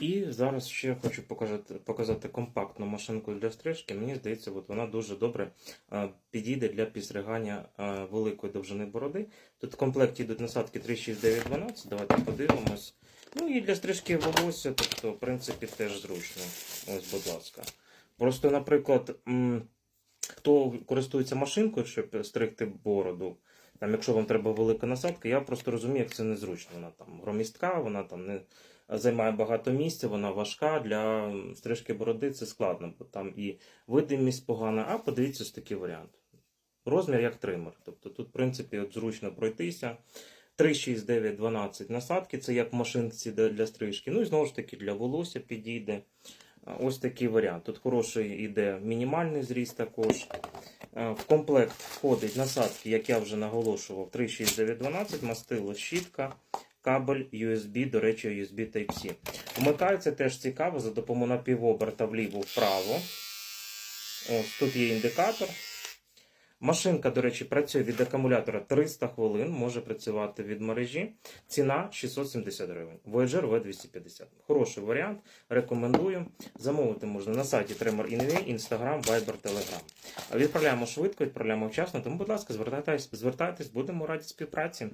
І зараз ще хочу показати, показати компактну машинку для стрижки. Мені здається, от вона дуже добре е, підійде для підстригання е, великої довжини бороди. Тут в комплекті йдуть насадки 3, 6, 9, 12. Давайте подивимось. Ну і для стрижки волосся, тобто, в принципі, теж зручно. Ось, будь ласка. Просто, наприклад, хто користується машинкою, щоб стригти бороду, там, якщо вам треба велика насадка, я просто розумію, як це незручно. Вона там громістка, вона там не займає багато місця, вона важка. Для стрижки бороди це складно, бо там і видимість погана, а подивіться ось такий варіант. Розмір як тример. Тобто тут, в принципі, от зручно пройтися. 3, 6, 9, 12 насадки, це як машинці для стрижки. Ну і знову ж таки для волосся підійде. Ось такий варіант. Тут хороший іде мінімальний зріст також. Е, В комплект входить насадки, як я вже наголошував, 3, 6, 9, 12, мастило, щітка, кабель USB, до речі, USB Type-C. Вмикається теж цікаво за допомогою напівоберта вліво-вправо. Ось тут є індикатор. Машинка, до речі, працює від акумулятора 300 хвилин, може працювати від мережі. Ціна 670 гривень. Voyager V250. Хороший варіант. Рекомендую. Замовити можна на сайті Tremor.in.ua, Instagram, Viber, Telegram. Відправляємо швидко, відправляємо вчасно. Тому, будь ласка, звертайтесь, звертайтесь, будемо раді співпраці.